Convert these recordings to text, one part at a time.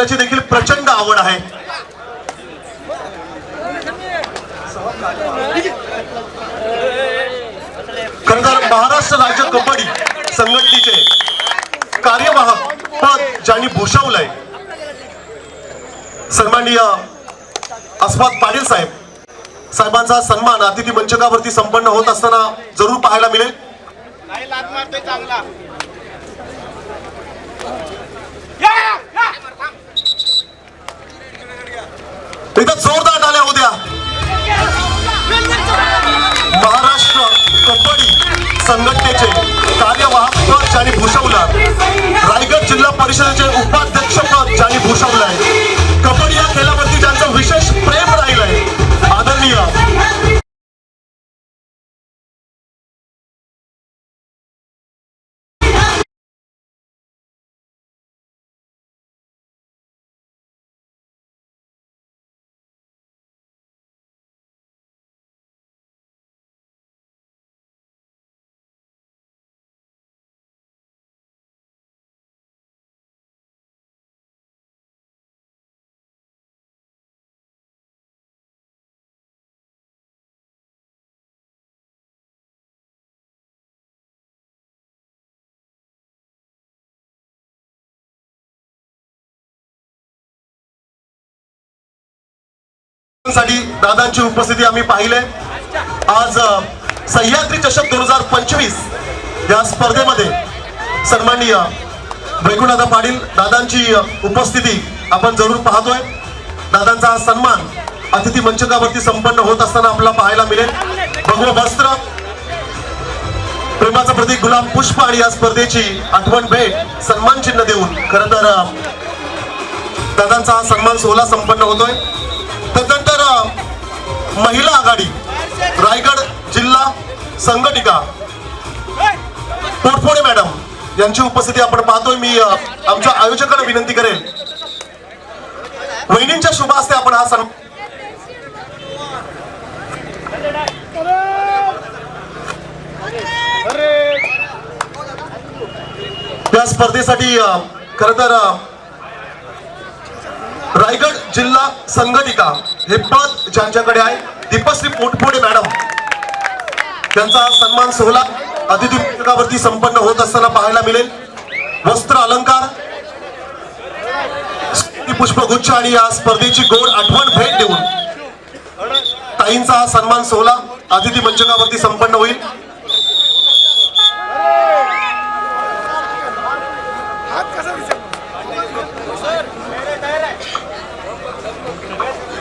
आपल्याची देखील प्रचंड आवड आहे. खरं महाराष्ट्र राज्य कबड्डी संघटनेचे कार्यवाहक पद ज्यांनी भूषवलंय. सन्माननीय अस्मात पाटील साहेब. साहेबांचा सन्मान अतिथी मंचकावरती संपन्न होत असताना जरूर पाहायला मिळेल नाही लात मारतोय चांगला या, या. एकदा जोरदार टाळ्या साठी दादांची उपस्थिती आम्ही पाहिले. आज सह्याद्री चषक दोन हजार पंचवीस या स्पर्धेमध्ये सन्माननीय वैकुंठदादा पाटील दादांची उपस्थिती आपण जरूर पाहतोय. दादांचा हा सन्मान अतिथी मंचकावरती संपन्न होत असताना आपल्याला पाहायला मिळेल. भगव वस्त्र. प्रेमाचं प्रतीक गुलाब पुष्प आणि या स्पर्धेची आठवण भेट सन्मान चिन्ह देऊन. खरं तर दादांचा हा सन्मान सोहळा संपन्न होतोय. तदनंतर महिला आघाडी रायगड जिल्हा संघटिका. पोटफोडे मॅडम यांची उपस्थिती आपण पाहतोय. मी आमच्या आयोजकांना विनंती करेल. वहिनींच्या शुभ हस्ते आपण हा सण या स्पर्धेसाठी खर तर रायगड जिल्हा संघटिका. हे पद ज्यांच्याकडे आहे. दीपश्री पोटफोडे मॅडम. त्यांचा सन्मान सोहळा अतिथी पुस्तकावरती संपन्न होत असताना पाहायला मिळेल. वस्त्र अलंकार पुष्पगुच्छ आणि या स्पर्धेची गोड आठवण भेट देऊन. ताईंचा हा सन्मान सोहळा अतिथी मंचकावरती संपन्न होईल हात कसा दिसेल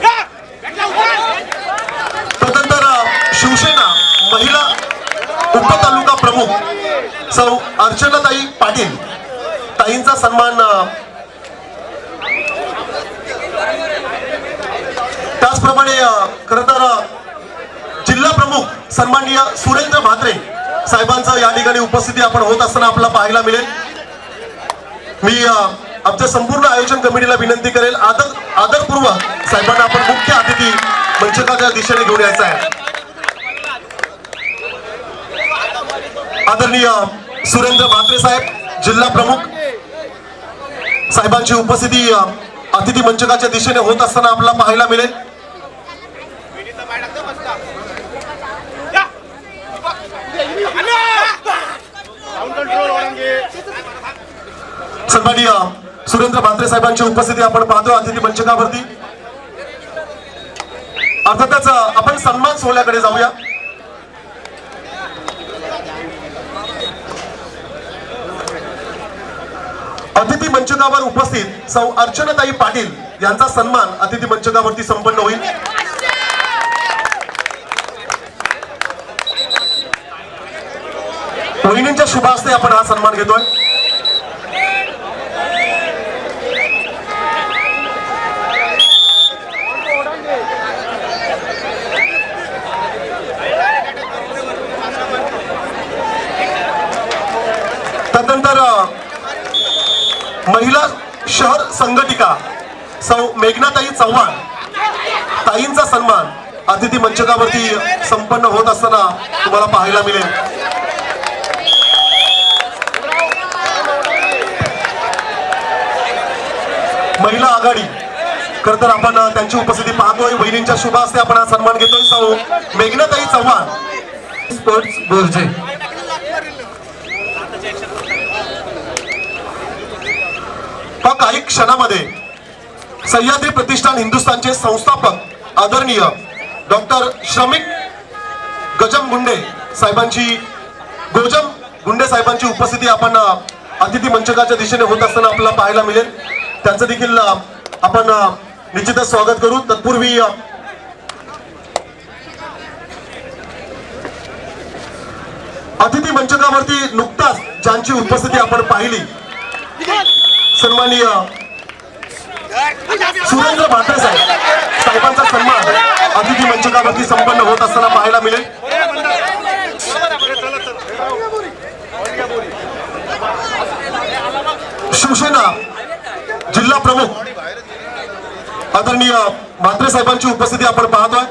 या, भेटला उभा. तदनंतर अ, शिवसेना महिला उपतालुका प्रमुख सौ अर्चनाताई पाटील. ताईंचा सन्मान त्याचप्रमाणे खरं तर जिल्हा प्रमुख सन्माननीय सुरेंद्र म्हात्रे साहेबांचं या ठिकाणी उपस्थिती आपण होत असताना आपल्याला पाहायला मिळेल. मी आमच्या संपूर्ण आयोजन कमिटीला विनंती करेल. आदर आदरपूर्वक साहेबांना आपण मुख्य अतिथी मंचकाच्या दिशेने घेऊन यायचं आहे. आदरणीय सुरेंद्र म्हात्रे साहेब जिल्हा प्रमुख. साहेबांची उपस्थिती अतिथी मंचकाच्या दिशेने होत असताना आपल्याला पाहायला मिळेल. विनीता सुरेंद्र भात्रे साहेबांची उपस्थिती आपण पाहतो अतिथी मंचकावरती. अर्थातच आपण सन्मान सोहळ्याकडे जाऊया. अतिथी मंचकावर उपस्थित सौ अर्चनाताई पाटील यांचा सन्मान अतिथी मंचकावरती संपन्न होईल. वहिनींच्या शुभ हस्ते आपण हा सन्मान घेतोय त्यानंतर अ, महिला शहर संघटिका सौ मेघनाताई चव्हाण. ताईंचा सन्मान अतिथी मंचकावरती संपन्न होत असताना तुम्हाला पाहायला मिळेल. महिला आघाडी. खर तर आपण त्यांची उपस्थिती पाहतोय. बहिणींच्या शुभ हस्ते आपण हा सन्मान घेतोय. सौ मेघनाताई चव्हाण. स्पोर्ट्स बोर्जे. हा काही क्षणामध्ये सह्याद्री प्रतिष्ठान हिंदुस्थानचे संस्थापक आदरणीय डॉक्टर श्रमिक गजम गुंडे साहेबांची गोजम गुंडे साहेबांची उपस्थिती आपण अतिथी मंचकाच्या दिशेने होत असताना आपल्याला पाहायला मिळेल. त्यांचं देखील आपण निश्चितच स्वागत करू. तत्पूर्वी अतिथी मंचकावरती नुकताच ज्यांची उपस्थिती आपण पाहिली सन्माननीय सुरेंद्र भाटे साहेब साहेबांचा सन्मान अतिथी मंचकावरती संपन्न होत असताना पाहायला मिळेल. शिवसेना जिल्हा प्रमुख आदरणीय म्हात्रे साहेबांची उपस्थिती आपण पाहतोय.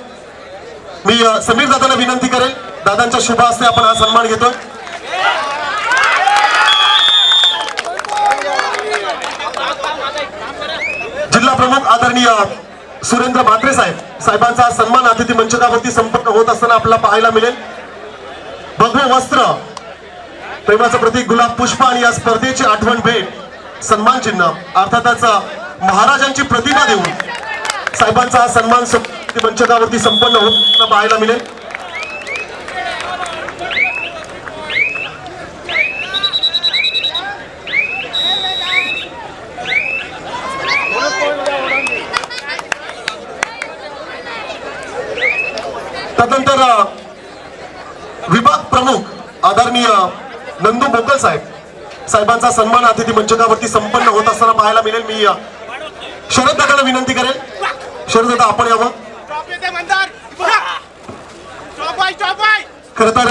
मी समीर दादांना विनंती करेल. दादांच्या शुभ हस्ते आपण हा सन्मान घेतोय. प्रमुख आदरणीय सुरेंद्र म्हात्रे साहेब. साहेबांचा सन्मान अतिथी मंचकावरती संपन्न होत असताना आपल्याला पाहायला मिळेल. भगव वस्त्र प्रेमाचं प्रतीक गुलाब पुष्प आणि या स्पर्धेची आठवण भेट सन्मान चिन्ह अर्थातच महाराजांची प्रतिमा देऊन साहेबांचा हा सन्मान मंचकावरती संपन्न होत पाहायला मिळेल. त्यानंतर विभाग प्रमुख आदरणीय नंदू बोकल साहेब साहेबांचा सन्मान अतिथी मंचकावरती संपन्न होत असताना पाहायला मिळेल. मी शरद दादाला विनंती करेल. शरद दादा आपण यावं. खर तर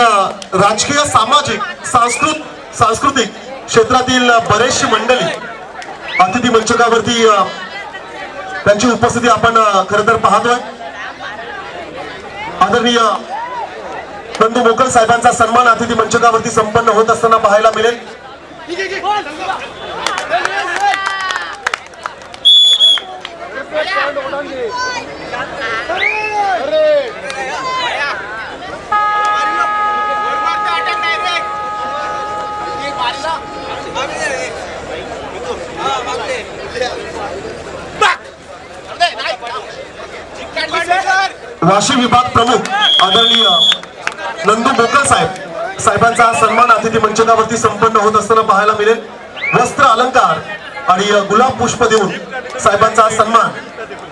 राजकीय सामाजिक सांस्कृत सांस्कृतिक क्षेत्रातील बरेचशी मंडळी अतिथी मंचकावरती त्यांची उपस्थिती आपण खर तर पाहतोय. आदरणीय नंदू मोकल साहेबांचा सन्मान अतिथी मंचकावरती संपन्न होत असताना पाहायला मिळेल. वरवरचा अटॅक वाशिम विभाग प्रमुख आदरणीय नंदू बोकर साहेब. साहेबांचा हा सन्मान अतिथी मंचकावरती संपन्न होत असताना पाहायला मिळेल. वस्त्र अलंकार आणि गुलाब पुष्प देऊन साहेबांचा हा सन्मान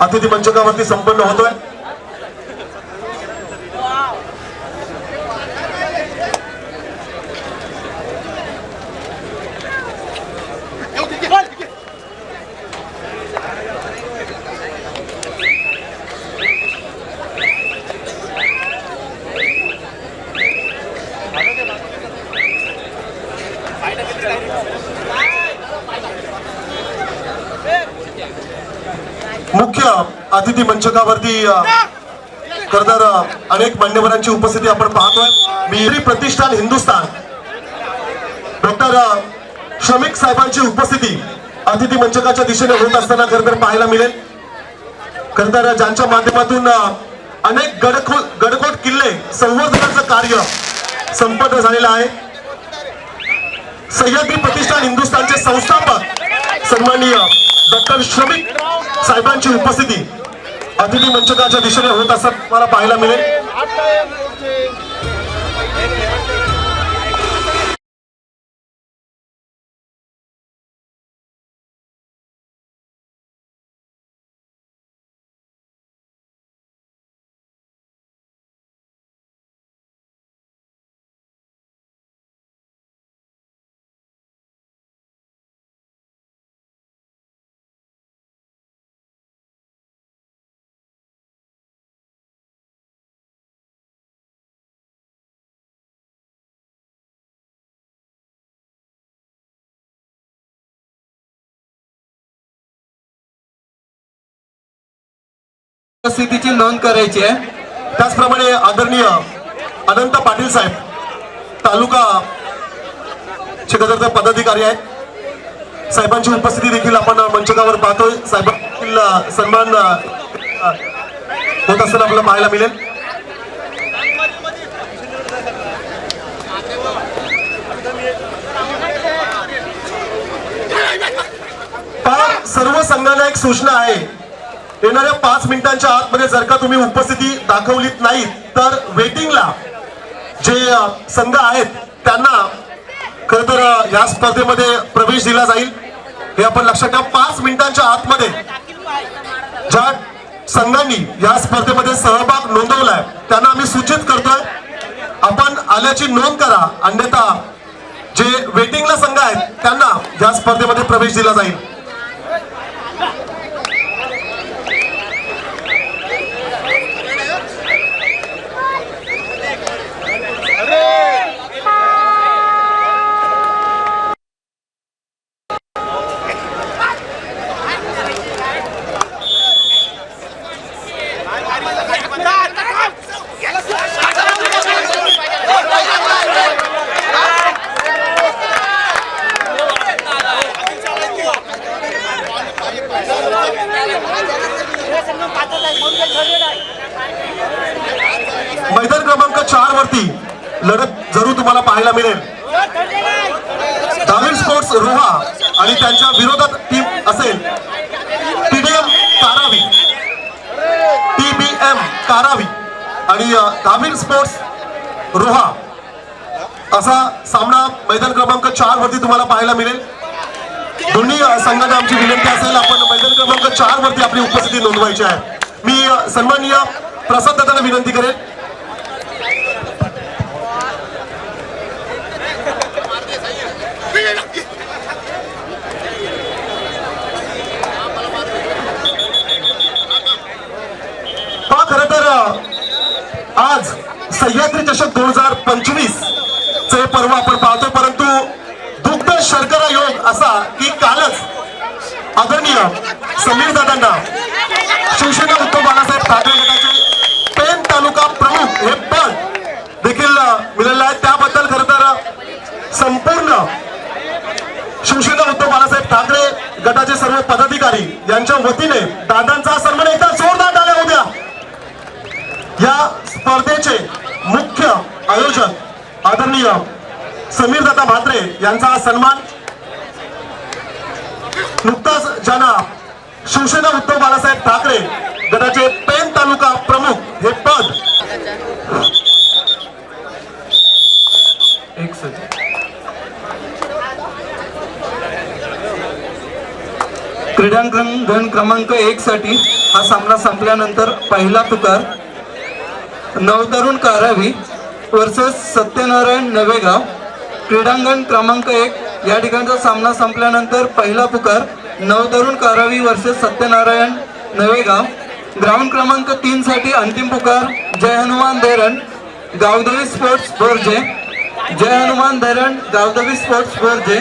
अतिथी मंचकावरती संपन्न होतोय मुख्य अतिथी मंचकावरती अ, तर अनेक मान्यवरांची उपस्थिती आपण पाहतोय. मी प्रतिष्ठान हिंदुस्थान. डॉक्टर श्रमिक साहेबांची उपस्थिती अतिथी मंचकाच्या दिशेने होत असताना खरं तर पाहायला मिळेल. खरं तर ज्यांच्या माध्यमातून अनेक गडखो गडकोट किल्ले संवर्धनाचं कार्य संपन्न झालेलं आहे. सह्याद्री प्रतिष्ठान हिंदुस्थानचे संस्थापक सन्माननीय डॉक्टर श्रमिक साहेबांची उपस्थिती अतिथी मंचकाच्या दिशेने होत असतात मला पाहायला मिळेल. उपस्थितीची नोंद करायची आहे. त्याचप्रमाणे आदरणीय अनंत पाटील साहेब तालुका चे पदाधिकारी आहेत. साहेबांची उपस्थिती देखील आपण मंचकावर पाहतोय. साहेबांतील सन्मान होत असताना आपल्याला पाहायला मिळेल. सर्व संघांना एक सूचना आहे. येणाऱ्या पाच मिनिटांच्या आतमध्ये जर का तुम्ही उपस्थिती दाखवलीत नाही तर वेटिंगला जे संघ आहेत त्यांना खर तर या स्पर्धेमध्ये प्रवेश दिला जाईल. हे आपण लक्षात ठेवा पाच मिनिटांच्या आतमध्ये ज्या संघांनी या स्पर्धेमध्ये सहभाग नोंदवलाय त्यांना आम्ही सूचित करतोय आपण आल्याची नोंद करा अन्यथा जे वेटिंगला संघ आहेत त्यांना या स्पर्धेमध्ये प्रवेश दिला जाईल मैदान क्रमांक चार लढत जरूर तुम्हाला पाहायला मिळेल. दावीर स्पोर्ट्स रोहा आणि त्यांच्या विरोधात टीम असेल. टीडीएम कारावी. टीबीएम कारावी आणि दावीर स्पोर्ट्स रोहा. असा सामना मैदान क्रमांक चार वरती तुम्हाला पाहायला मिळेल. दोन्ही अ, संघांना आमची विनंती असेल आपण मैदान क्रमांक चार वरती आपली उपस्थिती नोंदवायची आहे. मी सन्माननीय प्रसाद दादाला विनंती करेन पहा खरं तर आज सह्याद्री चषक दोन हजार पंचवीस चे पर्व आपण पाहतो परंतु दुग्ध शर्करा योग असा की कालच आदरणीय समीर दादांना शिवसेना उद्धव बाळासाहेब ठाकरे गटाचे पेन तालुका प्रमुख हे पद देखील मिळालं आहे. त्याबद्दल खरं तर संपूर्ण शिवसेना उद्धव बाळासाहेब ठाकरे गटाचे सर्व पदाधिकारी यांच्या वतीने दादांचा सन्मान एकदा जोरदार या स्पर्धेचे मुख्य आयोजक आदरणीय समीर दत्ता म्हात्रे यांचा सन्मान. नुकताच ज्यांना शिवसेना उद्धव बाळासाहेब ठाकरे गटाचे पेन तालुका प्रमुख हे पद. एक सेकंड क्रीडांगण क्रमांक एक साठी हा सामना संपल्यानंतर पहिला तुकार नवतरुण कारावी वर्सेस सत्यनारायण नवेगाव. क्रीडांगण क्रमांक एक. या ठिकाणचा सामना संपल्यानंतर पहिला पुकार नवतरुण कारावी वर्सेस सत्यनारायण नवेगाव. ग्राउंड क्रमांक तीन साठी अंतिम पुकार जय हनुमान धरण गावदेवी स्पोर्ट्स बोर्जे. जय हनुमान धरण गावदेवी स्पोर्ट्स बोर्जे.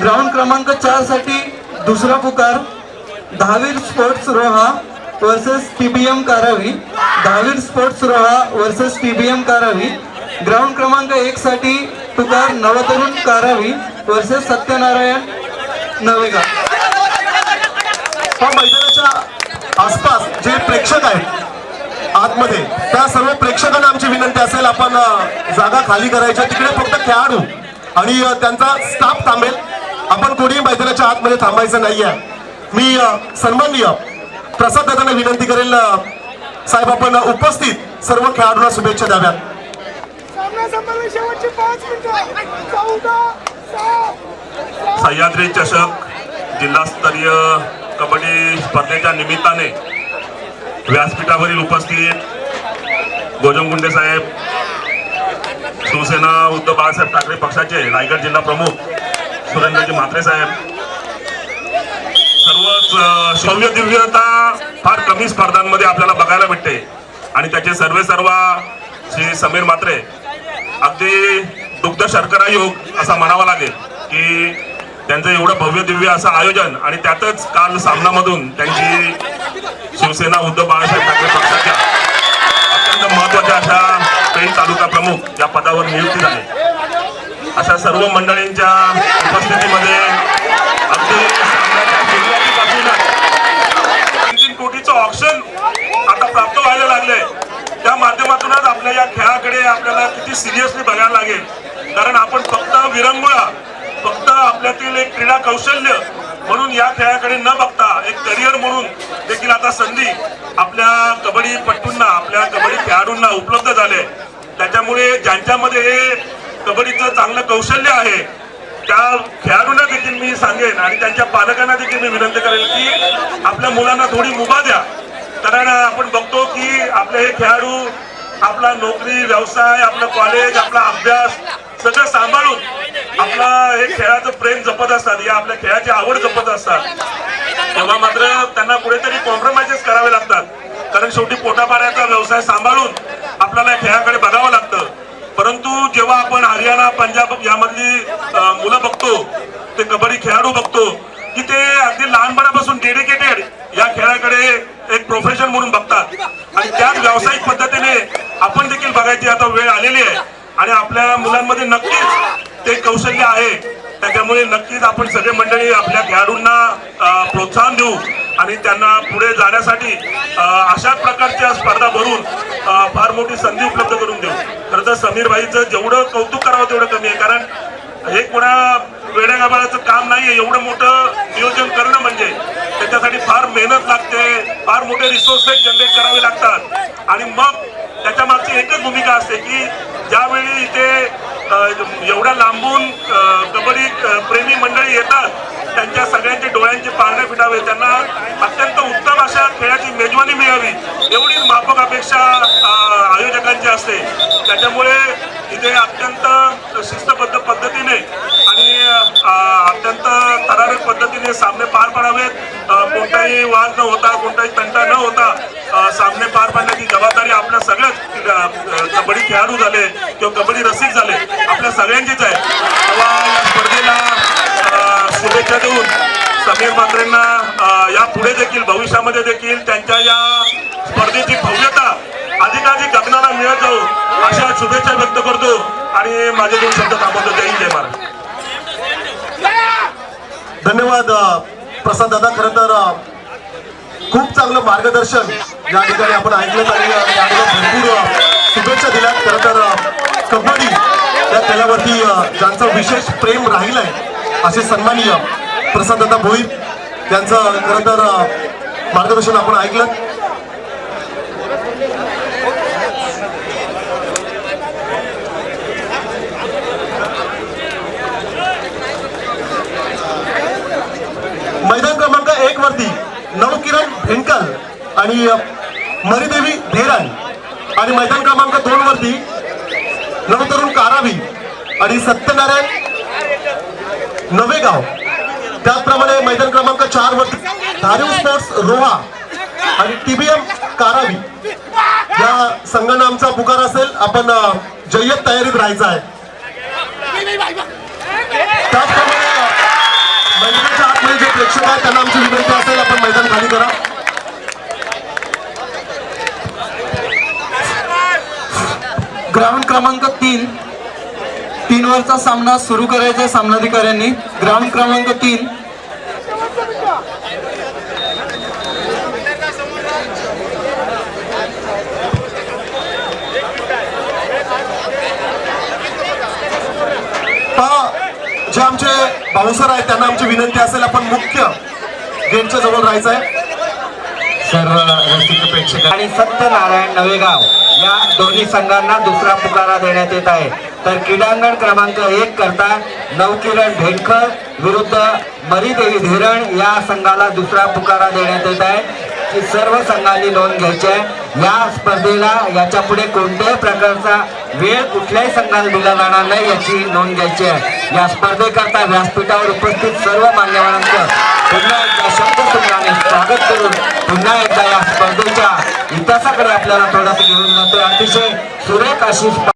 ग्राउंड क्रमांक चारसाठी दुसरा पुकार Dahavir sports Roha. Versus TBM Karavi Dahavir sports Roha versus TBM Karavi ground क्रमांक एक साठी तुकार नवतरुण कारावी वर्सेस सत्यनारायण नवेगाव. हा मैदानाच्या आसपास जे प्रेक्षक आहेत आतमध्ये त्या सर्व प्रेक्षकांना आमची विनंती असेल आपण जागा खाली करायच्या तिकडे फक्त खेळाडू आणि त्यांचा स्टाफ थांबेल. आपण कोणीही मैदानाच्या आतमध्ये थांबायचं नाहीये. मी सन्माननीय प्रसाद दादांना विनंती करेल साहेब आपण उपस्थित सर्व खेळाडूंना शुभेच्छा द्याव्यात. सह्याद्री चषक जिल्हास्तरीय कबड्डी स्पर्धेच्या निमित्ताने व्यासपीठावरील उपस्थित गोजमगुंडे साहेब शिवसेना उद्धव बाळासाहेब ठाकरे पक्षाचे रायगड जिल्हा प्रमुख सुरेंद्रजी म्हात्रे साहेब सर्वच शौर्य दिव्यता फार कमी स्पर्धांमध्ये आपल्याला बघायला भेटते. आणि त्याचे सर्वे सर्व श्री समीर मात्रे. अगदी दुग्ध शर्करा योग असा म्हणावा लागेल की त्यांचं एवढं भव्य दिव्य असं आयोजन आणि त्यातच काल सामनामधून त्यांची शिवसेना उद्धव बाळासाहेब ठाकरे पक्षाच्या अत्यंत महत्त्वाच्या अशा पेण तालुका प्रमुख या पदावर नियुक्ती झाली. अशा सर्व मंडळींच्या उपस्थितीमध्ये अगदी सामन्याच्या सुरुवातीपासूनच तीन तीन कोटीचं ऑप्शन आता प्राप्त व्हायला लागलंय. त्या माध्यमातूनच आपल्या या खेळाकडे आपल्याला किती सिरियसली बघायला लागेल. कारण आपण फक्त विरंगुळा फक्त आपल्यातील एक क्रीडा कौशल्य म्हणून या खेळाकडे न बघता एक करिअर म्हणून देखील आता संधी आपल्या कबड्डी पट्टूंना आपल्या कबड्डी खेळाडूंना उपलब्ध झाले. त्याच्यामुळे ज्यांच्यामध्ये हे कबड्डीचं चांगलं कौशल्य आहे त्या खेळाडूंना देखील मी सांगेन आणि त्यांच्या पालकांना देखील मी विनंती करेल की आपल्या मुलांना थोडी मुभा द्या. कारण आपण बघतो की आपले हे खेळाडू आपला नोकरी व्यवसाय आपलं कॉलेज आपला अभ्यास सगळं सांभाळून आपला हे खेळाचं प्रेम जपत असतात या आपल्या खेळाची आवड जपत असतात. तेव्हा मात्र त्यांना कुठेतरी कॉम्प्रोमाइजेस करावे लागतात. कारण शेवटी पोटापाण्याचा व्यवसाय सांभाळून आपल्याला खेळाकडे बघावं लागतं. परंतु जेव्हा आपण हरियाणा पंजाब यामधली मुलं बघतो ते कबड्डी खेळाडू बघतो की ते अगदी लहानपणापासून डेडिकेटेड या खेळाकडे एक प्रोफेशन म्हणून बघतात. आणि त्याच व्यावसायिक पद्धतीने आपण देखील बघायची आता वेळ आलेली आहे. आणि आपल्या मुलांमध्ये नक्कीच ते कौशल्य आहे. त्याच्यामुळे नक्कीच आपण सगळे मंडळी आपल्या खेळाडूंना प्रोत्साहन देऊ. आणि त्यांना पुढे जाण्यासाठी अशा प्रकारच्या स्पर्धा भरून फार मोठी संधी उपलब्ध करून देऊ. खरं तर समीर भाईचं जेवढं कौतुक करावं तेवढं कमी आहे. कारण हे कोणा वेड्या गाबाळाचं काम नाहीये एवढं मोठं नियोजन करणं म्हणजे. त्याच्यासाठी फार मेहनत लागते फार मोठे रिसोर्सेस जनरेट करावे लागतात. आणि मग त्याच्या मागची एकच भूमिका असते की ज्यावेळी इथे एवढ्या लांबून कबड्डी प्रेमी मंडळी येतात त्यांच्या सगळ्यांचे डोळ्यांचे पारणे फिटावे. त्यांना अत्यंत उत्तम अशा खेळाची मेजवानी मिळावी एवढीच माफक अपेक्षा आयोजकांची असते. त्याच्यामुळे इथे अत्यंत शिस्तबद्ध पद्धतीने आणि अत्यंत थरारक पद्धतीने सामने पार पाडावेत. कोणताही वाद न होता कोणताही तंटा न होता सामने पार पाडण्याची जबाबदारी आपल्या सगळ्याच कबड्डी खेळाडू झाले किंवा कबड्डी रसिक झाले आपल्या सगळ्यांचीच आहे. तेव्हा या स्पर्धेला शुभेच्छा देऊन समीर मात्रेंना या पुढे देखील भविष्यामध्ये देखील त्यांच्या या स्पर्धेची भव्यता अधिकाधिक गगनाला मिळत जाऊ अशा शुभेच्छा व्यक्त करतो आणि माझे दोन शब्द थांबवतो. जय जय महाराज धन्यवाद प्रसाद दादा. खरं तर खूप चांगलं मार्गदर्शन या ठिकाणी आपण ऐकलं आणि ठिकाणी भरपूर शुभेच्छा दिल्या खरं तर कबड्डी या खेळावरती ज्यांचं विशेष प्रेम राहिलंय असे सन्माननीय प्रसाद दादा भोईर यांचं खरं तर मार्गदर्शन आपण ऐकलं. मैदान क्रमांक एक वरती नवकिरण भेंकल आणि मरीदेवी मरिदेवी धेरण आणि मैदान क्रमांक दोन वरती नवतरुण कारावी आणि सत्यनारायण नवेगाव त्याचप्रमाणे मैदान क्रमांक चार वरती धारीव स्पोर्ट्स रोहा आणि टीबीएम कारावी. या संघानं आमचा पुकार असेल आपण जय्यत तयारीत राहायचं आहे. त्याचप्रमाणे मैदानाच्या आतमध्ये जे प्रेक्षक आहेत त्यांना आमची विनंती असेल आपण मैदान खाली करा. ग्राउंड क्रमांक तीन तीन वरचा सामना सुरू करायचा आहे सामनाधिकाऱ्यांनी. ग्राउंड क्रमांक तीन. जे आमचे बाउन्सर आहेत त्यांना आमची विनंती असेल आपण मुख्य गेटच्या जवळ राहायचं आहे. सर्व रसिक प्रेक्षक. आणि सत्यनारायण नवेगाव या दोन्ही संघांना दुसरा पुकारा देण्यात येत आहे. तर क्रीडांगण क्रमांक एक करता नवकिरण भेंडकर विरुद्ध मरीदेवी धीरण या संघाला दुसरा पुकारा देण्यात येत आहे. की सर्व संघांनी नोंद घ्यायची आहे. या स्पर्धेला याच्यापुढे कोणत्याही प्रकारचा वेळ कुठल्याही संघाला दिला जाणार नाही याची नोंद घ्यायची आहे. या स्पर्धेकरता व्यासपीठावर उपस्थित सर्व मान्यवरांचं पुन्हा एकदा शब्दसंघाने स्वागत करून पुन्हा एकदा या स्पर्धेच्या इतिहासाकडे आपल्याला थोडासा घेऊन जातो अतिशय सुरेख अशी